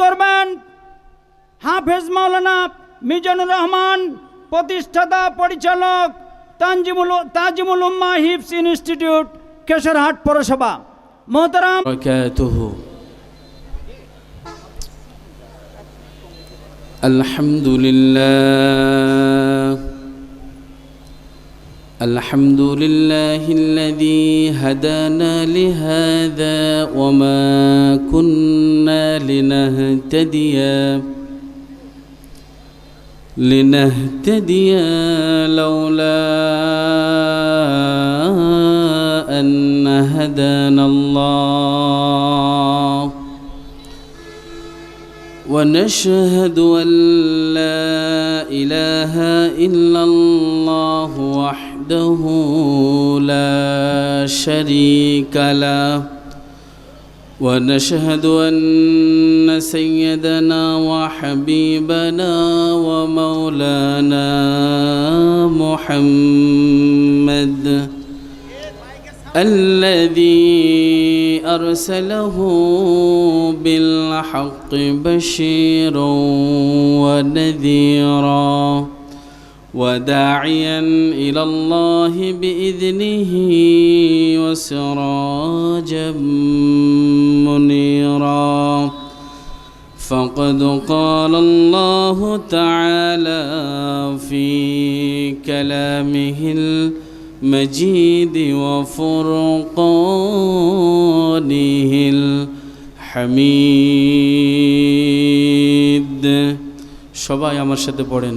করবেন হাফেজ মাওলানা মিজানুর রহমান প্রতিষ্ঠাতা পরিচালক তানজিমুল তাজিমুল উম্মা হিপস ইনস্টিটিউট কেশরহাট পৌরসভা মোহতারাম وبركاته الحمد لله الحمد لله الذي هدانا لهذا وما كنا لنهتدي لنهتدي لولا أن هدانا الله. ونشهد أن لا إله إلا الله وحده لا شريك له ونشهد أن سيدنا وحبيبنا ومولانا محمد الذي أرسله بالحق بشيرا ونذيرا. وداعيا إلى الله بإذنه وسراجا منيرا فقد قال الله تعالى في كلامه المجيد وفرقانه الحميد সবাই আমার সাথে পড়েন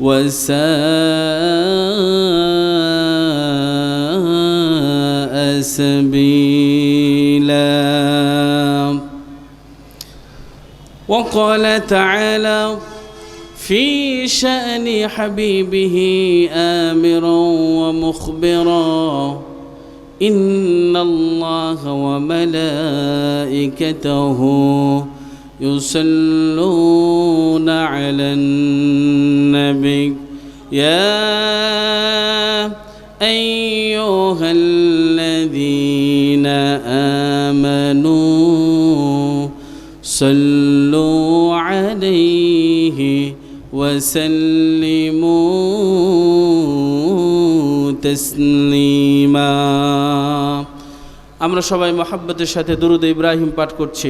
وساء سبيلا. وقال تعالى في شأن حبيبه آمرا ومخبرا. إن الله وملائكته يصلون على النبي يا أيها الذين آمنوا صلوا عليه وسلموا تسليما আমরা সবাই মহাব্বতের সাথে দুরুদ ইব্রাহিম পাঠ করছি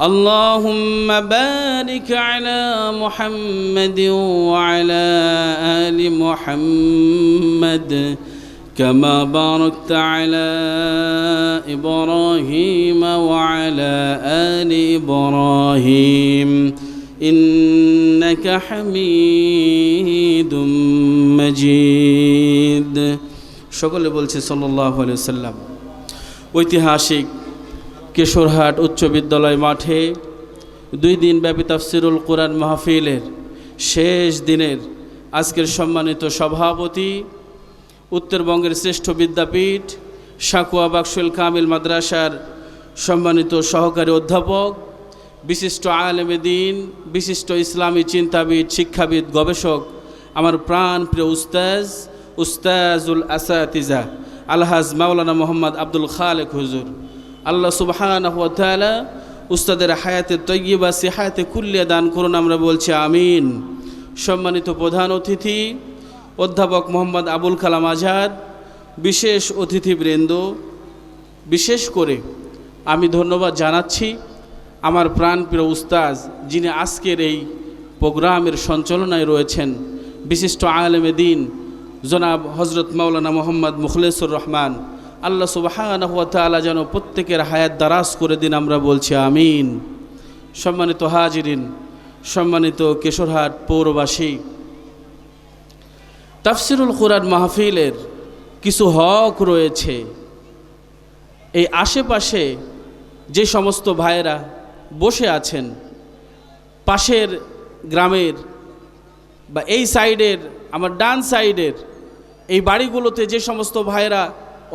اللهم بارك على محمد وعلى آل محمد كما باركت على إبراهيم وعلى آل إبراهيم إنك حميد مجيد সকলে বলছে সাল্লাহ সাল্লাম ঐতিহাসিক কিশোরহাট উচ্চ বিদ্যালয় মাঠে দুই দিন ব্যাপী তাফসিরুল কোরআন মাহফিলের শেষ দিনের আজকের সম্মানিত সভাপতি, উত্তরবঙ্গের শ্রেষ্ঠ বিদ্যাপীঠ, সাকুয়া বাকশুল কামিল মাদ্রাসার সম্মানিত সহকারী অধ্যাপক, বিশিষ্ট আলেমে দিন, বিশিষ্ট ইসলামী চিন্তাবিদ, শিক্ষাবিদ, গবেষক, আমার প্রাণ প্রিয় উস্তাজ, উস্তাজুল আসাতিজা, আলহাজ মাওলানা মোহাম্মদ আব্দুল খালেক হুজুর। আল্লাহ সুবহান উস্তাদের হায়াতে তৈবা সিহায়াতে কুল্লিয়া দান করুন, আমরা বলছি আমিন। সম্মানিত প্রধান অতিথি, অধ্যাপক মোহাম্মদ আবুল কালাম আজাদ, বিশেষ অতিথিবৃন্দ, বিশেষ করে আমি ধন্যবাদ জানাচ্ছি আমার প্রাণপ্রিয় উস্তাজ যিনি আজকের এই প্রোগ্রামের সঞ্চালনায় রয়েছেন, বিশিষ্ট আলেমে দিন, জনাব হজরত মাওলানা মোহাম্মদ মুখলেসুর রহমান। আল্লাহ তালা যেন প্রত্যেকের হায়াত দারাজ করে দিন, আমরা বলছি আমিন। সম্মানিত হাজিরিন, সম্মানিত কেশরহাট পৌরবাসী, তাফসিরুল কোরআন মাহফিলের কিছু হক রয়েছে। এই আশেপাশে যে সমস্ত ভাইয়েরা বসে আছেন, পাশের গ্রামের বা এই সাইডের, আমার ডান সাইডের এই বাড়িগুলোতে যে সমস্ত ভাইয়েরা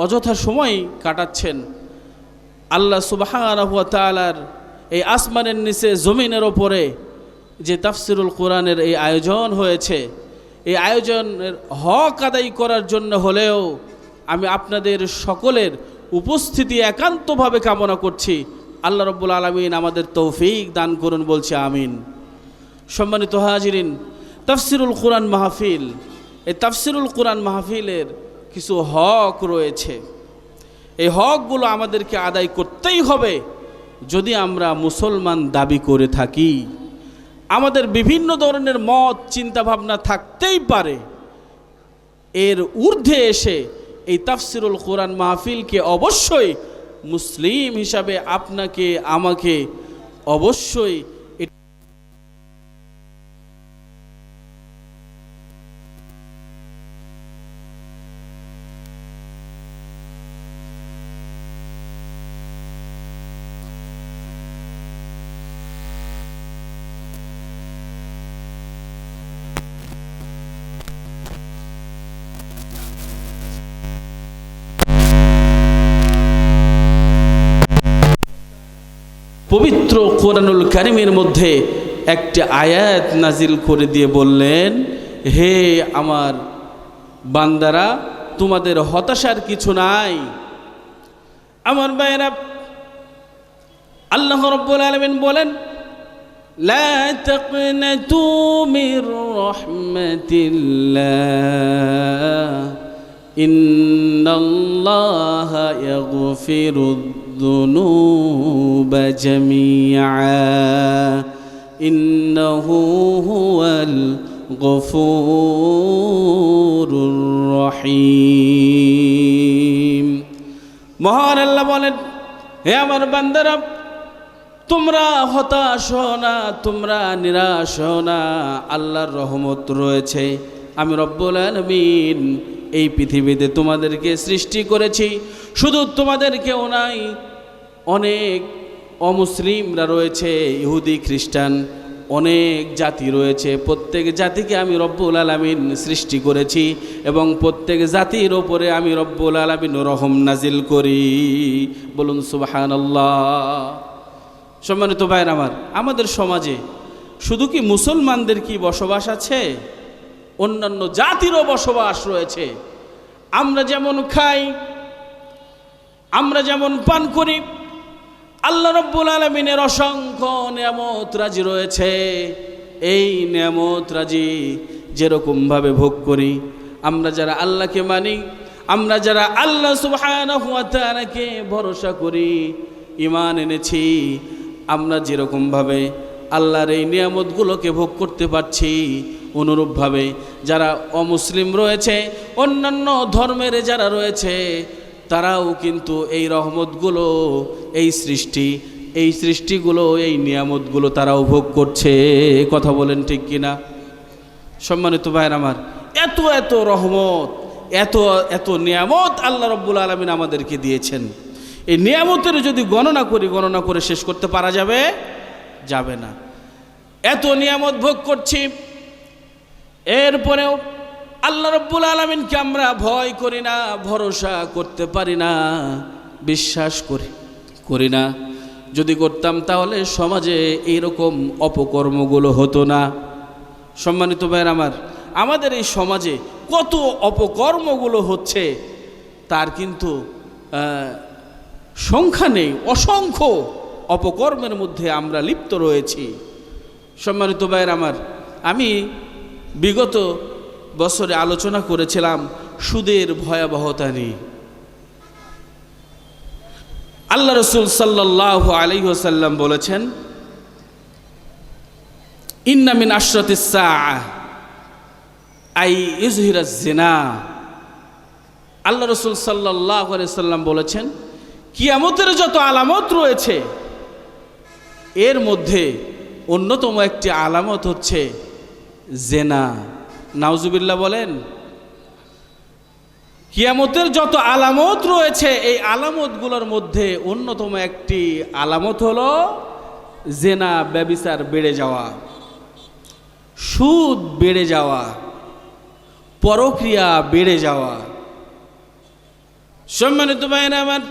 অযথা সময় কাটাচ্ছেন। আল্লাহ সুবাহ তালার এই আসমানের নিচে, জমিনের ওপরে যে তাফসিরুল কোরআনের এই আয়োজন হয়েছে, এই আয়োজনের হক আদায় করার জন্য হলেও আমি আপনাদের সকলের উপস্থিতি একান্তভাবে কামনা করছি। আল্লাহ রব্বুল আলমিন আমাদের তৌফিক দান করুন, বলছে আমিন। সম্মানিত হাজিরিন, তাফসিরুল কোরআন মাহফিল, এই তাফসিরুল কোরআন মাহফিলের কিছু হক রয়েছে। এই হকগুলো আমাদেরকে আদায় করতেই হবে যদি আমরা মুসলমান দাবি করে থাকি। আমাদের বিভিন্ন ধরনের মত, চিন্তাভাবনা থাকতেই পারে। এর ঊর্ধ্বে এসে এই তাফসিরুল কোরআন মাহফিলকে অবশ্যই মুসলিম হিসাবে আপনাকে, আমাকে অবশ্যই কোরআনুল কারিমের মধ্যে একটি আয়াত নাজিল করে দিয়ে বললেন হে আমার বান্দারা তোমাদের হতাশার কিছু নাই আমার ভাইয়েরা আল্লাহ রব্বুল আলমিন বলেন لا تقنطوا من رحمة الله إن الله يغفر الذنوب جميعا إنه هو الغفور الرحيم মহান আল্লাহ বলেন হে আমার বান্দারা তোমরা হতাশ হও না তোমরা নিরাশ হও না আল্লাহর রহমত রয়েছে আমি রব্বুল আলমিন এই পৃথিবীতে তোমাদেরকে সৃষ্টি করেছি শুধু তোমাদেরকেও নাই অনেক অমুসলিমরা রয়েছে, ইহুদি, খ্রিস্টান, অনেক জাতি রয়েছে। প্রত্যেক জাতিকে আমি রব্বুল আলমিন সৃষ্টি করেছি এবং প্রত্যেক জাতির ওপরে আমি রব্বুল আলমিন রহম নাজিল করি। বলুন সুবাহান সম্মানিত ভাইয়ের আমার, আমাদের সমাজে শুধু কি মুসলমানদের কি বসবাস আছে? অন্যান্য জাতিরও বসবাস রয়েছে। আমরা যেমন খাই, আমরা যেমন পান করি আল্লাহ রব্বুল আলমিনের অসংখ্য নিয়ামত রাজি রয়েছে। এই নিয়ামত রাজি যেরকমভাবে ভোগ করি, আমরা যারা আল্লাহকে মানি, আমরা যারা আল্লাহ তাআলাকে ভরসা করি ইমান এনেছি, আমরা যেরকমভাবে আল্লাহর এই নিয়ামতগুলোকে ভোগ করতে পারছি, অনুরূপভাবে যারা অমুসলিম রয়েছে, অন্যান্য ধর্মের যারা রয়েছে তারাও কিন্তু এই রহমতগুলো, এই সৃষ্টি, এই সৃষ্টিগুলো, এই নিয়ামতগুলো তারা উপভোগ করছে। কথা বলেন ঠিক কিনা? সম্মানিত ভাইয়ের আমার, এত এত রহমত, এত এত নিয়ামত আল্লাহ রব্বুল আলমিন আমাদেরকে দিয়েছেন। এই নিয়ামতের যদি গণনা করি, গণনা করে শেষ করতে পারা যাবে? যাবে না। এত নিয়ামত ভোগ করছি। এরপরেও আল্লাহ রব্বুল আলমিনকে আমরা ভয় করি না, ভরসা করতে পারি না, বিশ্বাস করি করি না। যদি করতাম তাহলে সমাজে এইরকম অপকর্মগুলো হতো না। সম্মানিত ভাইয়ের আমার, আমাদের এই সমাজে কত অপকর্মগুলো হচ্ছে, তার কিন্তু সংখ্যা নেই, অসংখ্য অপকর্মের মধ্যে আমরা লিপ্ত রয়েছি। সম্মানিত ভাইয়ের আমার, আমি বিগত বছরে আলোচনা করেছিলাম সুদের ভয়াবহতা নিয়ে আল্লাহ রসুল সাল্লাহ আলহিহসাল্লাম বলেছেন ইন্নামিন আশরতিসা আই ইজহিরা জেনা আল্লাহ রসুল সাল্লাহ সাল্লাম বলেছেন, কিয়ামতের যত আলামত রয়েছে, এর মধ্যে অন্যতম একটি আলামত হচ্ছে জেনা নাউজুবিল্লাহ বলেন, কিয়ামতের যত আলামত রয়েছে, এই আলামতগুলোর মধ্যে অন্যতম একটি আলামত হলো জেনা, ব্যবিচার বেড়ে যাওয়া, সুদ বেড়ে যাওয়া, পরক্রিয়া বেড়ে যাওয়া। সম্মানিত ভাইয়েরা আমার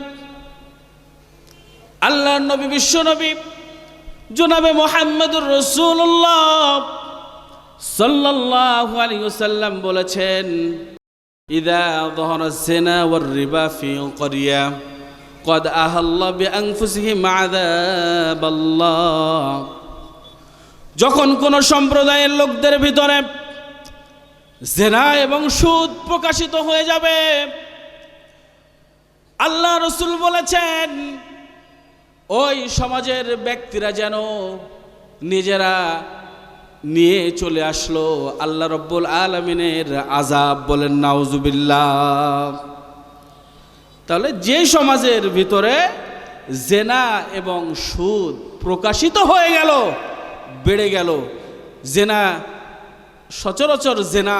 আল্লাহ নবী, বিশ্ব নবী, জনাবে মোহাম্মদুর রসুল্লাহ সাল্লাল্লাহু আলাইহি ওয়াসাল্লাম বলেছেন ইদা ظهر الزنا والربا في قرية قد أهل بأنفسهم عذاب الله যখন কোন সম্প্রদায়ের লোকদের ভিতরে জেনা এবং সুদ প্রকাশিত হয়ে যাবে আল্লাহ রসুল বলেছেন ওই সমাজের ব্যক্তিরা যেন নিজেরা নিয়ে চলে আসলো আল্লাহ রব্বুল আলমিনের আজাব বলেন, নাউজুবিল্লাহ। তাহলে যে সমাজের ভিতরে জেনা এবং সুদ প্রকাশিত হয়ে গেল, বেড়ে গেল, জেনা, সচরাচর জেনা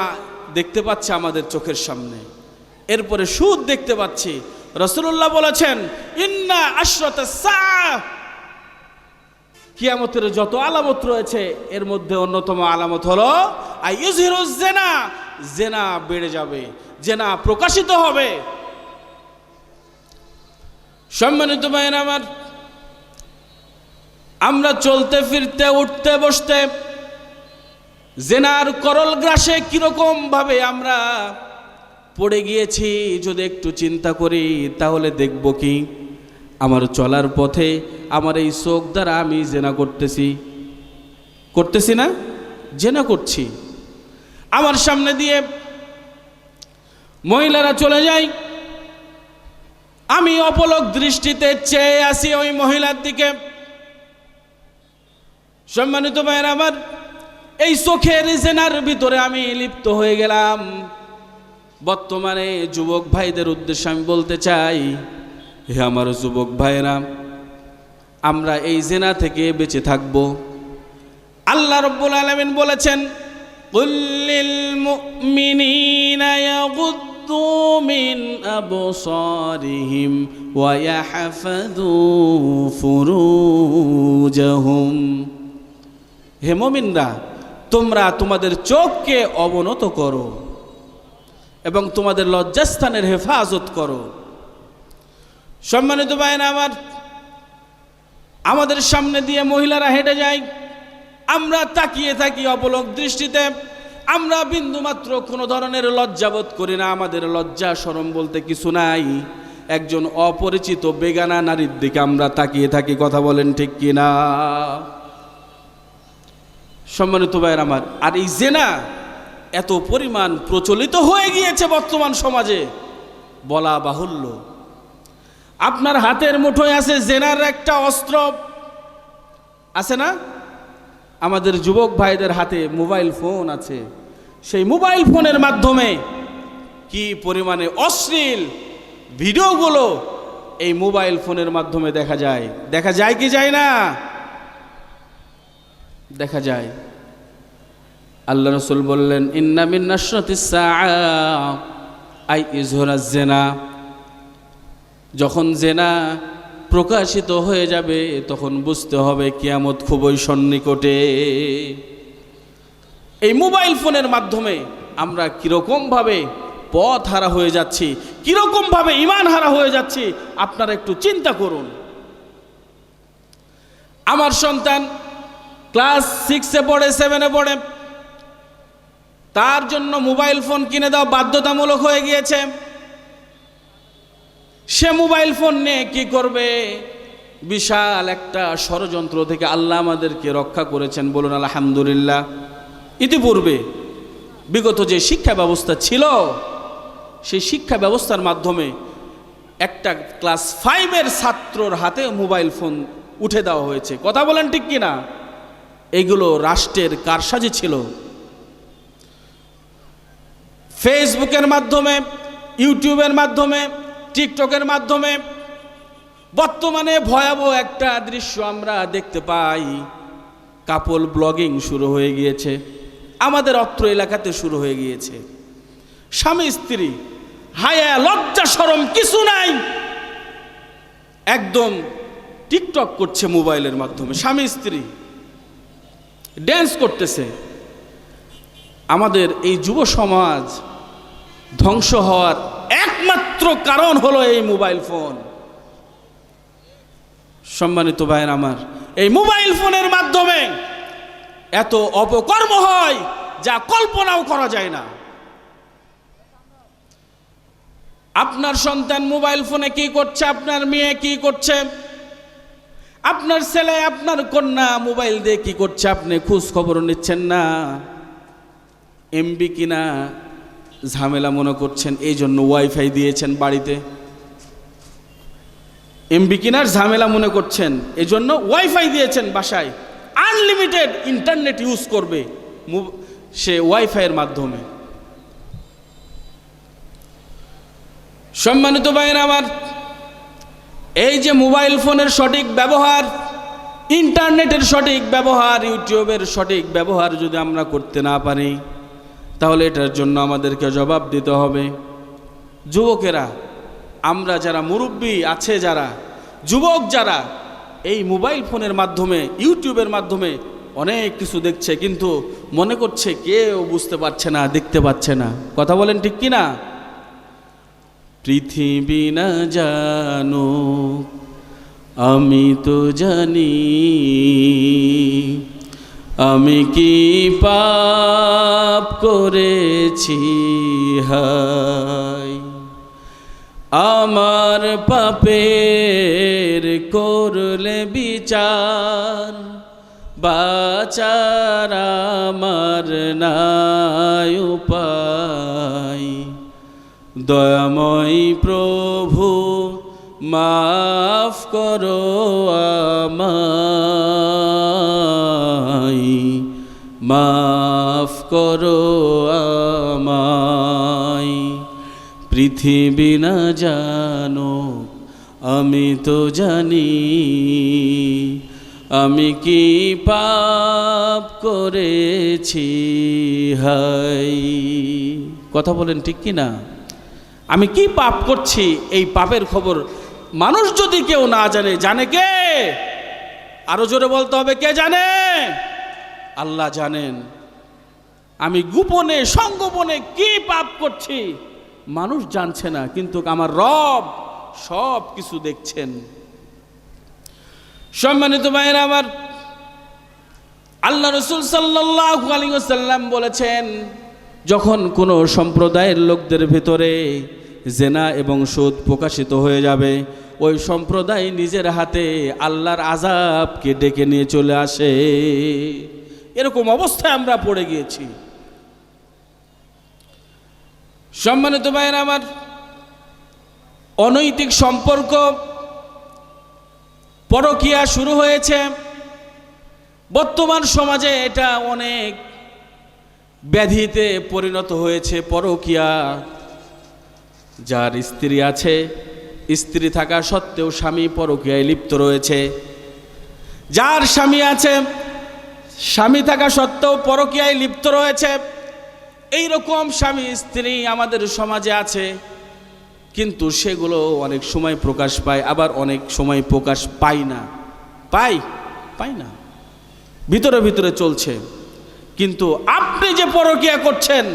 দেখতে পাচ্ছে আমাদের চোখের সামনে, এরপরে সুদ দেখতে পাচ্ছি। রসুল্লাহ বলেছেন, ইন্না আশ্রত কিয়ামতের যত আলামত রয়েছে, এর মধ্যে অন্যতম আলামত হলো আই জেনা জেনা বেড়ে যাবে জেনা প্রকাশিত হবে। সম্মানিত ভাইয়ের আমার, আমরা চলতে ফিরতে, উঠতে বসতে জেনার করল গ্রাসে কীরকম ভাবে আমরা পড়ে গিয়েছি, যদি একটু চিন্তা করি, তাহলে দেখব কি? আমার চলার পথে আমার এই চোখ দ্বারা আমি জেনা করতেছি। করতেছি না? জেনা করছি। আমার সামনে দিয়ে মহিলারা চলে যায়। আমি অপলক দৃষ্টিতে চেয়ে আসি ওই মহিলার দিকে। সম্মানিত ভাইয়ের আমার, এই চোখের জেনার ভিতরে আমি লিপ্ত হয়ে গেলাম। বর্তমানে যুবক ভাইদের উদ্দেশ্যে আমি বলতে চাই হে আমার যুবক ভাইয়েরা, আমরা এই জেনা থেকে বেঁচে থাকব। আল্লাহ রব্বুল আলমিন বলেছেন কুল্লিল ওয়া হে মুমিনরা, তোমরা তোমাদের চোখকে অবনত করো এবং তোমাদের লজ্জাস্থানের হেফাজত করো। সম্মানিত ভাইনা আমার, আমাদের সামনে দিয়ে মহিলারা হেঁটে যায়। আমরা তাকিয়ে থাকি অপলক দৃষ্টিতে। আমরা বিন্দুমাত্র কোনো ধরনের লজ্জাবোধ করি না। আমাদের লজ্জা সরম বলতে কিছু নাই। একজন অপরিচিত বেগানা নারীর দিকে আমরা তাকিয়ে থাকি, কথা বলেন ঠিক কিনা? সম্মানিত ভাইয়ের আমার, আর এই জেনা এত পরিমাণ প্রচলিত হয়ে গিয়েছে বর্তমান সমাজে। বলা বাহুল্য। আপনার হাতের মুঠোয় আছে জেনার একটা অস্ত্র। আছে না? আমাদের যুবক ভাইদের হাতে মোবাইল ফোন আছে। সেই মোবাইল ফোনের মাধ্যমে কি পরিমাণে অশ্লীল ভিডিওগুলো এই মোবাইল ফোনের মাধ্যমে দেখা যায়। দেখা যায় কি যায় না? দেখা যায়। আল্লাহ রসুল বললেন ইন্নামিন আই ইজহরা জেনা। যখন জেনা প্রকাশিত হয়ে যাবে, তখন বুঝতে হবে কিয়ামত খুবই সন্নিকটে। এই মোবাইল ফোনের মাধ্যমে আমরা কীরকমভাবে পথ হারা হয়ে যাচ্ছি, কীরকমভাবে ইমান হারা হয়ে যাচ্ছি, আপনারা একটু চিন্তা করুন। আমার সন্তান ক্লাস সিক্সে পড়ে, সেভেনে পড়ে, তার জন্য মোবাইল ফোন কিনে দেওয়া বাধ্যতামূলক হয়ে গিয়েছে। সে মোবাইল ফোন নিয়ে কি করবে? বিশাল একটা ষড়যন্ত্র থেকে আল্লাহ আমাদেরকে রক্ষা করেছেন। বলুন, আলহামদুলিল্লাহ। ইতিপূর্বে বিগত যে শিক্ষা ব্যবস্থা ছিল, সেই শিক্ষা ব্যবস্থার মাধ্যমে একটা ক্লাস ফাইভের ছাত্রর হাতে মোবাইল ফোন উঠে দেওয়া হয়েছে। কথা বলেন ঠিক কি না এগুলো রাষ্ট্রের কারসাজি ছিল। ফেসবুকের মাধ্যমে, ইউটিউবের মাধ্যমে টিকটকের মাধ্যমে বর্তমানে ভয়াবহ একটা দৃশ্য আমরা দেখতে পাই। কাপল ব্লগিং শুরু হয়ে গিয়েছে। আমাদের অত্র এলাকাতে শুরু হয়ে গিয়েছে। স্বামী, স্ত্রী, হায়া, লজ্জা সরম কিছু নাই। একদম টিকটক করছে মোবাইলের মাধ্যমে। স্বামী, স্ত্রী ড্যান্স করতেছে। আমাদের এই যুব সমাজ ধ্বংস হওয়ার একমাত্র কারণ হলো এই মোবাইল ফোন। সম্মানিত ভাইয়ের আমার, এই মোবাইল ফোনের মাধ্যমে এত অপকর্ম হয় যা কল্পনাও করা যায় না। আপনার সন্তান মোবাইল ফোনে কি করছে, আপনার মেয়ে কি করছে, আপনার ছেলে, আপনার কন্যা মোবাইল দিয়ে কি করছে, আপনি খোঁজ খবর নিচ্ছেন না, এমবি কিনা ঝামেলা মনে করছেন, এই জন্য ওয়াইফাই দিয়েছেন বাড়িতে। এমবি কিনার ঝামেলা মনে করছেন, এই জন্য ওয়াইফাই দিয়েছেন বাসায়। আনলিমিটেড ইন্টারনেট ইউজ করবে সে ওয়াইফাইয়ের মাধ্যমে। সম্মানিত ভাইয়ের আমার, এই যে মোবাইল ফোনের সঠিক ব্যবহার ইন্টারনেটের সঠিক ব্যবহার, ইউটিউবের সঠিক ব্যবহার যদি আমরা করতে না পারি তাহলে এটার জন্য আমাদেরকে জবাব দিতে হবে। যুবকেরা, আমরা যারা মুরব্বী আছে যারা, যুবক যারা, এই মোবাইল ফোনের মাধ্যমে, ইউটিউবের মাধ্যমে অনেক কিছু দেখছে, কিন্তু মনে করছে কেউ বুঝতে পারছে না, দেখতে পাচ্ছে না। কথা বলেন ঠিক কি না পৃথিবী না জানো আমি তো জানি। আমি কি পাপ করেছি? হাই। আমার পাপের করলে বিচার, বাচার আমার নাই উপায়। দয়াময় প্রভু, মাফ করো আমায়। মাফ করো আমায়। পৃথিবী না জানো, আমি তো জানি। আমি কি পাপ করেছি? হাই। কথা বলেন ঠিক কি না? আমি কি পাপ করছি? এই পাপের খবর মানুষ যদি কেউ না জানে জানে কে? আরও জোরে বলতে হবে, কে জানে? আল্লাহ জানেন, আমি গোপনে, সংগোপনে কি পাপ করছি? মানুষ জানছে না, কিন্তু আমার রব সব কিছু দেখছেন। সম্মানিত ভাইয়ের আমার, আল্লাহ রসুল সাল্লাহ আলিয়াল্লাম বলেছেন, যখন কোনো সম্প্রদায়ের লোকদের ভেতরে জেনা এবং সুদ প্রকাশিত হয়ে যাবে, ওই সম্প্রদায় নিজের হাতে আল্লাহর আজাবকে ডেকে নিয়ে চলে আসে। এরকম অবস্থায় আমরা পড়ে গিয়েছি। সম্মানিত ভাইয়ের, আমার অনৈতিক সম্পর্ক পরকিয়া শুরু হয়েছে। বর্তমান সমাজে এটা অনেক ব্যাধিতে পরিণত হয়েছে পরকিয়া। যার স্ত্রী আছে, স্ত্রী থাকা সত্ত্বেও স্বামী পরকিয়ায় লিপ্ত রয়েছে। যার স্বামী আছে স্বামী থাকা সত্ত্বেও পরকিয়ায় লিপ্ত রয়েছে। এই রকম স্বামী, স্ত্রী আমাদের সমাজে আছে, কিন্তু সেগুলো অনেক সময় প্রকাশ পায়, আবার অনেক সময় প্রকাশ পায় না। পাই পাই না। ভিতরে ভিতরে চলছে। কিন্তু আপনি যে পরকিয়া করছেন,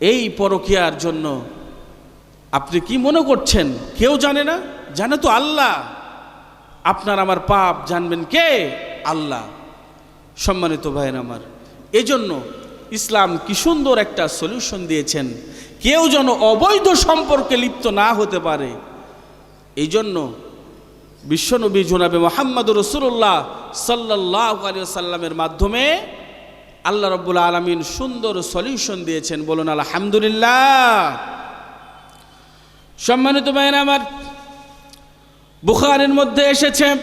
এই পরকিয়ার জন্য আপনি কি মনে করছেন? কেউ জানে না? জানে তো আল্লাহ। আপনার আমার পাপ, জানবেন কে? আল্লাহ। সম্মানিত ভাইয়ের আমার। এজন্য ইসলাম কি সুন্দর একটা সলিউশন দিয়েছেন। কেউ যেন অবৈধ সম্পর্কে লিপ্ত না হতে পারে। এই জন্য বিশ্বনবী জোনাবে মোহাম্মদ রসুল্লাহ সাল্লাহ সাল্লামের মাধ্যমে আল্লাহ রব্বুল আলমিন সুন্দর সলিউশন দিয়েছেন। বলুন, আলহামদুলিল্লাহ। সম্মানিত ভাইয়েরা আমার, বুখারের মধ্যে এসেছে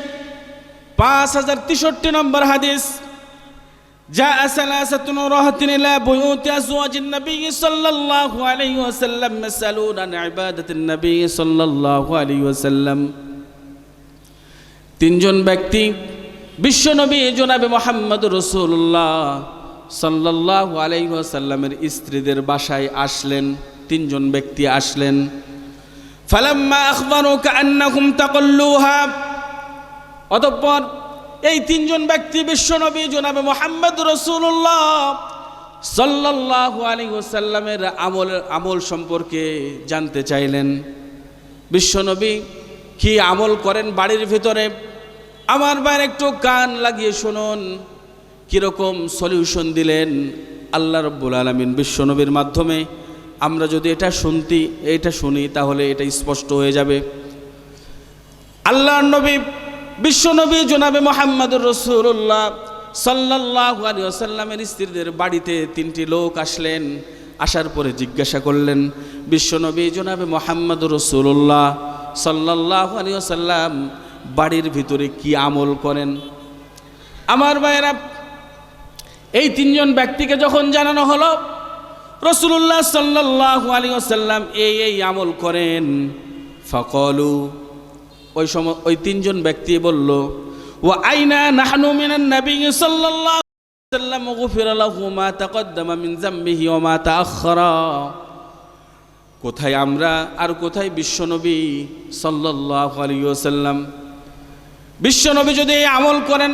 পাঁচ হাজার তেষট্টি নম্বর হাদিস। جاء ثلاثة رهط إلى بيوت أزواج النبي صلى الله عليه وسلم يسألون عن عبادة النبي صلى الله عليه وسلم তিনজন ব্যক্তি বিশ্বনবী জনাবে মোহাম্মদ রসুল্লাহ সাল্লাহ আলাইসাল্লামের স্ত্রীদের বাসায় আসলেন তিনজন ব্যক্তি আসলেন ফালাম্মা আখবারু কান্নাকুম তাকল্লুহা অতঃপর এই তিনজন ব্যক্তি বিশ্বনবী জনাবে মোহাম্মদ রসুল্লাহ সাল্লাহ আলী ওসাল্লামের আমল আমল সম্পর্কে জানতে চাইলেন। বিশ্বনবী, কি আমল করেন বাড়ির ভিতরে? আমার বাইরে একটু কান লাগিয়ে শুনুন, কীরকম সলিউশন দিলেন আল্লাহ রব্বুল আলমিন বিশ্বনবীর মাধ্যমে? আমরা যদি এটা শুনতি, এটা শুনি, তাহলে এটা স্পষ্ট হয়ে যাবে। আল্লাহর নবী বিশ্বনবী জনাবে মোহাম্মদুর রসুল্লাহ সাল্লাহ আলী আসাল্লামের স্ত্রীদের বাড়িতে তিনটি লোক আসলেন। আসার পরে জিজ্ঞাসা করলেন, বিশ্বনবী জনাবে মোহাম্মদুর রসুল্লাহ সাল্লাহ আলী আসাল্লাম বাড়ির ভিতরে কি আমল করেন? আমার ভাইয়েরা, এই তিনজন ব্যক্তিকে যখন জানানো হলো রসুল্লাহ সাল্লাহ আলী আসাল্লাম এই এই আমল করেন। ফকলু ওই সময় ওই তিনজন ব্যক্তি বলল ও আইনা নাহনু মিনান নবী সাল্লাল্লাহু আলাইহি ওয়াসাল্লাম গুফির লাহু মা তাকদ্দামা মিন যামবিহি ওয়া মা তাআখারা কোথায় আমরা আর কোথায় বিশ্বনবী সাল্লাল্লাহু আলাইহি ওয়াসাল্লাম? বিশ্বনবী যদি এই আমল করেন,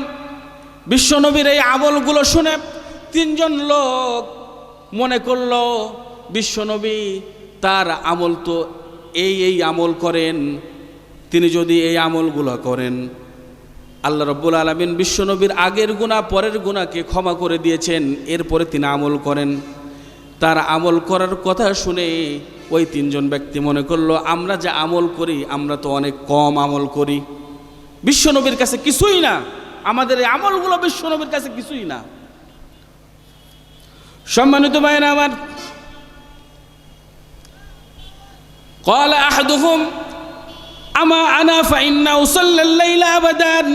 বিশ্বনবীর এই আমলগুলো শুনে তিনজন লোক মনে করল, বিশ্বনবী তার আমল তো এই এই আমল করেন। তিনি যদি এই আমলগুলো করেন, আল্লাহ রব্বুল আলমিন বিশ্বনবীর আগের গুণা পরের গুণাকে ক্ষমা করে দিয়েছেন, এরপরে তিনি আমল করেন। তার আমল করার কথা শুনে ওই তিনজন ব্যক্তি মনে করল, আমরা যে আমল করি, আমরা তো অনেক কম আমল করি। বিশ্বনবীর কাছে কিছুই না। আমাদের এই আমলগুলো বিশ্বনবীর কাছে কিছুই না। সম্মানিত মায়েরা আমার কল আহাদুহুম আমা আনা ফাইন্না উসল্লাইলা আবাদান।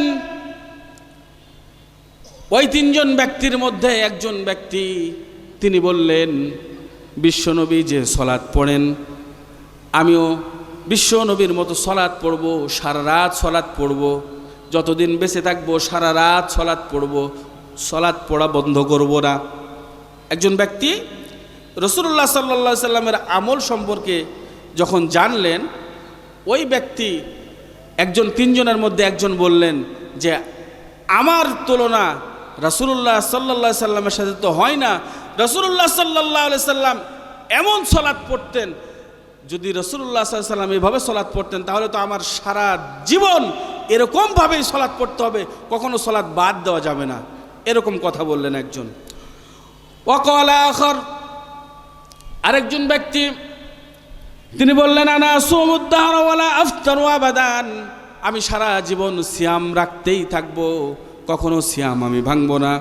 ওই তিনজন ব্যক্তির মধ্যে একজন ব্যক্তি, তিনি বললেন, বিশ্বনবী যে সলাৎ পড়েন, আমিও বিশ্বনবীর মতো সলাৎ পড়ব সারা রাত সলাৎ পড়ব, যতদিন বেঁচে থাকব সারা রাত সলাৎ পড়ব, সলাৎ পড়া বন্ধ করব না। একজন ব্যক্তি, রসুল্লাহ সাল্লা সাল্লামের আমল সম্পর্কে যখন জানলেন ওই ব্যক্তি একজন তিনজনের মধ্যে একজন বললেন যে, আমার তুলনা রসুল্লাহ সাল্লাহ সাল্লামের সাথে তো হয় না। রসুল্লাহ সাল্লাহ সাল্লাম এমন সলাৎ পড়তেন, যদি রসুল্লাহ সাল্লাম এভাবে সলাৎ পড়তেন, তাহলে তো আমার সারা জীবন এরকমভাবেই সলাৎ পড়তে হবে। কখনো সলাৎ বাদ দেওয়া যাবে না। এরকম কথা বললেন একজন। ওকলা আখর, আরেকজন ব্যক্তি তিনি বললেন, আনা সুমুদ্দাহরওয়ালা আফতার আবাদান আমি সারা জীবন সিয়াম রাখতেই থাকব, কখনো সিয়াম আমি ভাঙব না।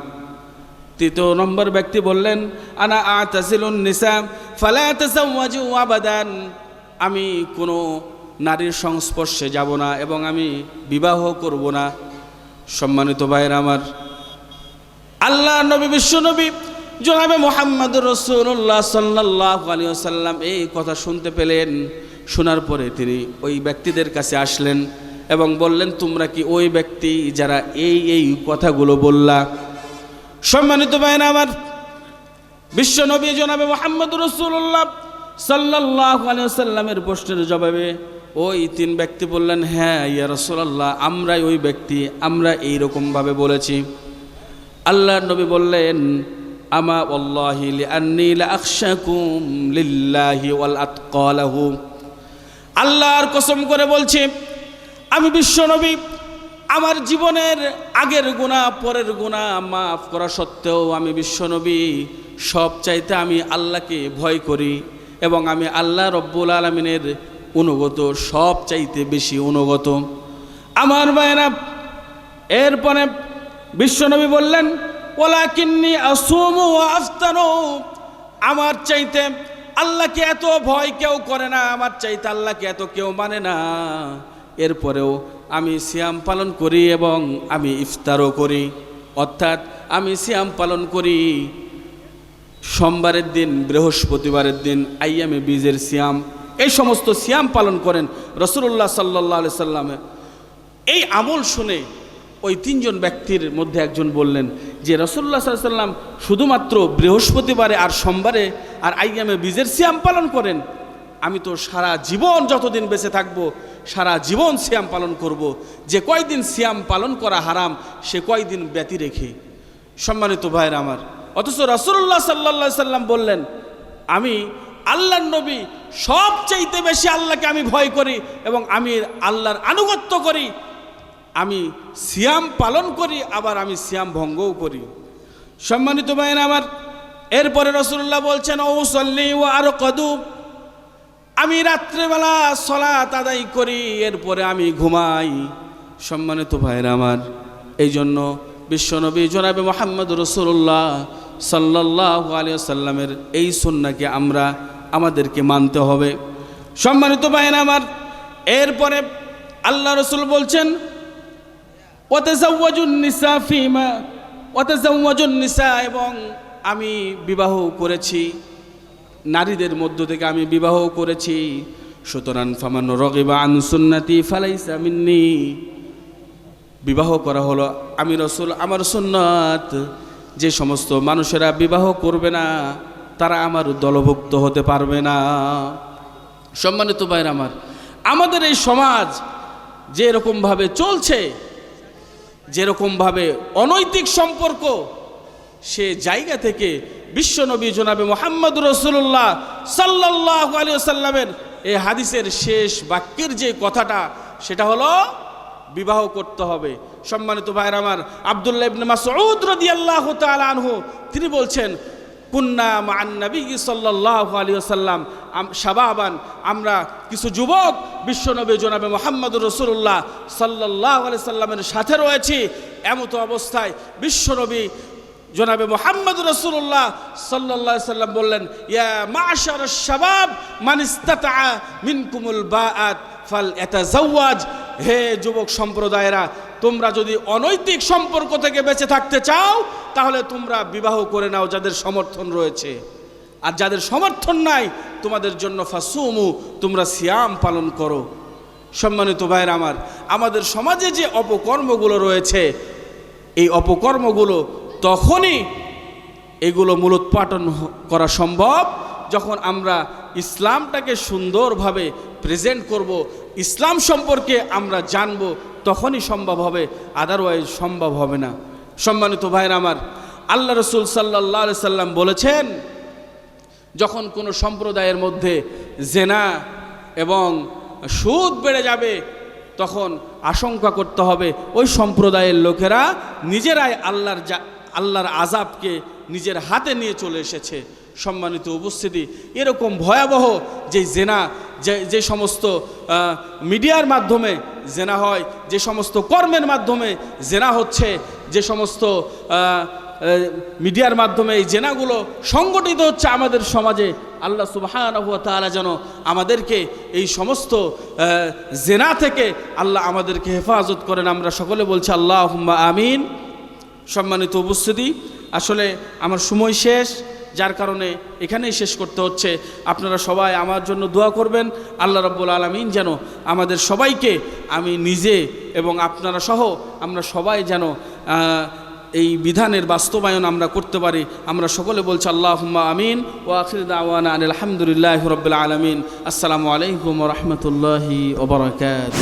তৃতীয় নম্বর ব্যক্তি বললেন, আনা আতাসিলুন নিসা, ফালা তাসাওয়াজু আবাদান আমি কোনো নারীর সংস্পর্শে যাব না এবং আমি বিবাহ করব না। সম্মানিত ভাইয়ের আমার, আল্লাহ নবী, বিশ্ব নবী জনাবে মোহাম্মদ রসুল্লাহ সাল্লাহ আলিয়াল্লাম এই কথা শুনতে পেলেন। শোনার পরে তিনি ওই ব্যক্তিদের কাছে আসলেন এবং বললেন, তোমরা কি ওই ব্যক্তি যারা এই এই কথাগুলো বললা? সম্মানিত ভাইনা আমার বিশ্ব নবী জনাবে মোহাম্মদ রসুল্লাহ সাল্লাহ আলিয়াল্লামের প্রশ্নের জবাবে ওই তিন ব্যক্তি বললেন হ্যাঁ ইয়া রসুল্লাহ আমরাই ওই ব্যক্তি, আমরা এইরকমভাবে বলেছি। আল্লাহ নবী বললেন আমা ওয়াল্লাহি লিআন্নি লাআখশাকুম লিল্লাহি ওয়াল আতকালাহু। আল্লাহর কসম করে বলছি, আমি বিশ্বনবী আমার জীবনের আগের গুণা পরের গুণা মাফ করা সত্ত্বেও আমি বিশ্বনবী সব চাইতে আমি আল্লাহকে ভয় করি এবং আমি আল্লাহ রব্বুল আলমিনের অনুগত সব চাইতে বেশি অনুগত। আমার ভাইয়েরা এরপরে বিশ্বনবী বললেন ওলা কিন্নি আসুমু আফতানো। আমার চাইতে আল্লাহকে এত ভয় কেউ করে না, আমার চাইতে আল্লাহকে এত কেউ মানে না। এরপরেও আমি সিয়াম পালন করি এবং আমি ইফতারও করি। অর্থাৎ আমি সিয়াম পালন করি। সোমবারের দিন, বৃহস্পতিবারের দিন আইয়ামে বীজের সিয়াম, এই সমস্ত সিয়াম পালন করেন রসুল্লাহ সাল্লাহ সাল্লামে। এই আমল শুনে ওই তিনজন ব্যক্তির মধ্যে একজন বললেন যে রসুল্লাহ সাল্লাম শুধুমাত্র বৃহস্পতিবারে আর সোমবারে আর আইয়ামে বীজের সিয়াম পালন করেন। আমি তো সারা জীবন যতদিন বেঁচে থাকব, সারা জীবন সিয়াম পালন করব। যে কয়দিন সিয়াম পালন করা হারাম, সে কয়দিন ব্যতি রেখে। সম্মানিত ভাইয়ের আমার, অথচ রসুল্লাহ সাল্লা সাল্লাম বললেন, আমি আল্লাহর নবী, সবচাইতে বেশি আল্লাহকে আমি ভয় করি এবং আমি আল্লাহর আনুগত্য করি। আমি সিয়াম পালন করি, আবার আমি সিয়াম ভঙ্গও করি। সম্মানিত ভাইয়ের আমার, এরপরে রসুল্লাহ বলছেন, ও সল্লি ও আরও কদু, আমি রাত্রেবেলা সলাত আদায় করি, এরপরে আমি ঘুমাই। সম্মানিত ভাইয়ের আমার এই জন্য বিশ্বনবী জনাবে মোহাম্মদ রসুল্লাহ সাল্লাহ আলিয়া সাল্লামের এই সন্নাকে আমরা আমাদেরকে মানতে হবে। সম্মানিত ভাইয়ের আমার, এরপরে আল্লাহ রসুল বলছেন ফিমা এবং আমি বিবাহ করেছি। নারীদের মধ্য থেকে আমি বিবাহ করেছি। সুতরাং, ফামান রগিবা আন সুন্নাতি ফালাইসা মিন্নি। বিবাহ করা হলো আমি রসুল, আমার সুন্নাত। যে সমস্ত মানুষেরা বিবাহ করবে না, তারা আমার দলভুক্ত হতে পারবে না। সম্মানিত ভাইয়ের আমার, আমাদের এই সমাজ যে এরকমভাবে চলছে যেরকমভাবে অনৈতিক সম্পর্ক, সে জায়গা থেকে বিশ্বনবী জনাবে মোহাম্মদ রসুল্লাহ সাল্লাহ আলী সাল্লামের এই হাদিসের শেষ বাক্যের যে কথাটা, সেটা হলো বিবাহ করতে হবে। সম্মানিত ভাইয়ের আমার আবদুল্লাহ ইবনে মাসউদ রাদিয়াল্লাহু তাআলা আনহু, তিনি বলছেন কুন্না মান নবী সাল্লাল্লাহু আলাইহি ওয়াসাল্লাম শাবাবান, আমরা কিছু যুবক বিশ্বনবী জনাবে মোহাম্মদ রসুল্লাহ সাল্লাল্লাহু আলাইহি সাল্লামের সাথে রয়েছি। এমতো অবস্থায় বিশ্বনবী জনাবে মোহাম্মদ রসুল্লাহ সাল্লাহ সাল্লাম বললেন, ইয়া মাশার শাবাব, মান ইস্তাতা মিনকুমুল বাআত ফাল ইয়াতাজাওয়াজ হে যুবক সম্প্রদায়েরা তোমরা যদি অনৈতিক সম্পর্ক থেকে বেঁচে থাকতে চাও, তাহলে তোমরা বিবাহ করে নাও যাদের সমর্থন রয়েছে। আর যাদের সমর্থন নাই, তোমাদের জন্য ফাসুমু, তোমরা সিয়াম পালন করো। সম্মানিত ভাইয়ের আমার, আমাদের সমাজে যে অপকর্মগুলো রয়েছে, এই অপকর্মগুলো তখনই এগুলো মূলোৎপাটন করা সম্ভব যখন আমরা ইসলামটাকে সুন্দরভাবে প্রেজেন্ট করব ইসলাম সম্পর্কে আমরা জানব, তখনই সম্ভব হবে আদারওয়াইজ সম্ভব হবে না। সম্মানিত ভাইয়ের আমার, আল্লাহ রসুল সাল্লাহ সাল্লাম বলেছেন, যখন কোনো সম্প্রদায়ের মধ্যে জেনা এবং সুদ বেড়ে যাবে, তখন আশঙ্কা করতে হবে, ওই সম্প্রদায়ের লোকেরা নিজেরাই আল্লাহর যা আল্লাহর আজাবকে নিজের হাতে নিয়ে চলে এসেছে সম্মানিত উপস্থিতি। এরকম ভয়াবহ যে জেনা, যে যে সমস্ত মিডিয়ার মাধ্যমে জেনা হয়, যে সমস্ত কর্মের মাধ্যমে জেনা হচ্ছে, যে সমস্ত মিডিয়ার মাধ্যমে এই জেনাগুলো সংগঠিত হচ্ছে আমাদের সমাজে, আল্লাহ সুবাহান তাআলা যেন আমাদেরকে এই সমস্ত জেনা থেকে আল্লাহ আমাদেরকে হেফাজত করেন। আমরা সকলে বলছি আল্লাহ আমিন। সম্মানিত উপস্থিতি। আসলে আমার সময় শেষ, যার কারণে এখানেই শেষ করতে হচ্ছে। আপনারা সবাই আমার জন্য দোয়া করবেন, আল্লাহ রাব্বুল আলমিন যেন আমাদের সবাইকে আমি নিজে এবং আপনারা সহ আমরা সবাই যেন এই বিধানের বাস্তবায়ন আমরা করতে পারি। আমরা সকলে বলছি আল্লাহ আমিন ও আখির দাওয়ানা আলহামদুলিল্লাহ রবিল আলমিন। আসসালামু আলাইকুম রহমতুল্লাহি ওবরাকাত